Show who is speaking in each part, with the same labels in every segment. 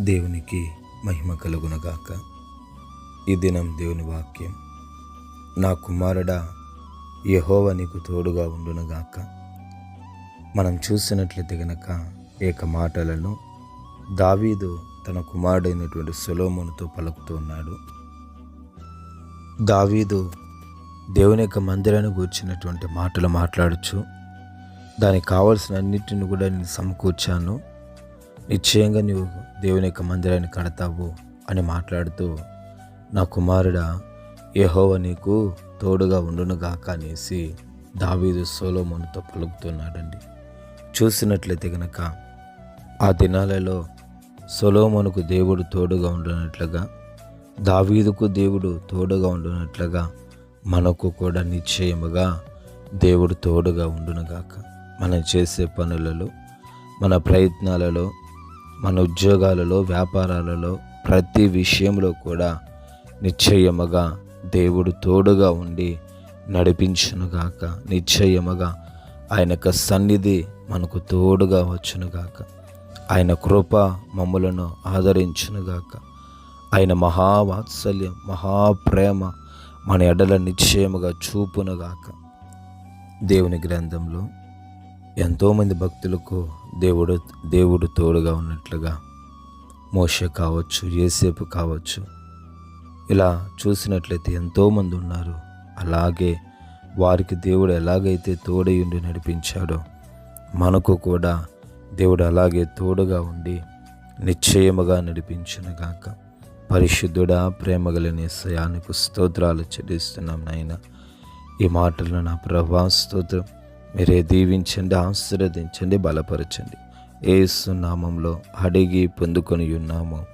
Speaker 1: దేవునికి మహిమ కలుగునగాక. ఈ దినం దేవుని వాక్యం. నా కుమారుడా యహోవ నీకు తోడుగా ఉండునగాక. మనం చూసినట్లయితే గనక ఏక మాటలను దావీదు తన కుమారుడైనటువంటి సొలోమునుతో పలుకుతూ ఉన్నాడు. దావీదు దేవుని యొక్క మందిరాన్ని గూర్చినటువంటి మాటలు మాట్లాడుచు దానికి కావలసిన అన్నిటిని కూడా నేను సమకూర్చాను. నిశ్చయంగా నువ్వు దేవుని యొక్క మందిరాన్ని కడతావు అని మాట్లాడుతూ నా కుమారుడా యహోవ నీకు తోడుగా ఉండునుగాక అనేసి దావీదు సోలోమోనుతో పలుకుతున్నాడండి. చూసినట్లయితే గనక ఆ దినాలలో సొలోమోనుకు దేవుడు తోడుగా ఉండనట్లుగా దావీదుకు దేవుడు తోడుగా ఉండునట్లుగా మనకు కూడా నిశ్చయముగా దేవుడు తోడుగా ఉండునుగాక. మనం చేసే పనులలో మన ప్రయత్నాలలో మన ఉద్యోగాలలో వ్యాపారాలలో ప్రతి విషయంలో కూడా నిశ్చయముగా దేవుడు తోడుగా ఉండి నడిపించునుగాక. నిశ్చయముగా ఆయన యొక్క సన్నిధి మనకు తోడుగా వచ్చునుగాక. ఆయన కృప మమ్మలను ఆదరించునుగాక. ఆయన మహావాత్సల్యం మహాప్రేమ మన ఎడల నిశ్చయముగా చూపునుగాక. దేవుని గ్రంథంలో ఎంతోమంది భక్తులకు దేవుడు దేవుడు తోడుగా ఉన్నట్లుగా మోష కావచ్చు ఏసేపు కావచ్చు ఇలా చూసినట్లయితే ఎంతోమంది ఉన్నారు. అలాగే వారికి దేవుడు ఎలాగైతే తోడయుండి నడిపించాడో మనకు కూడా దేవుడు అలాగే తోడుగా ఉండి నిశ్చయముగా నడిపించునుగాక పరిశుద్ధుడా ప్రేమగలని సయానికి స్తోత్రాలు చెల్లిస్తున్నాం నాయన. ఈ మాటలను నా ప్రభా స్తోత్రం. మీరే దీవించండి ఆశీర్వదించండి బలపరచండి. ఏసు నామంలో అడిగి పొందుకొని ఉన్నాము.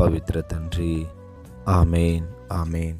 Speaker 1: పవిత్ర తండ్రి. Amen amen.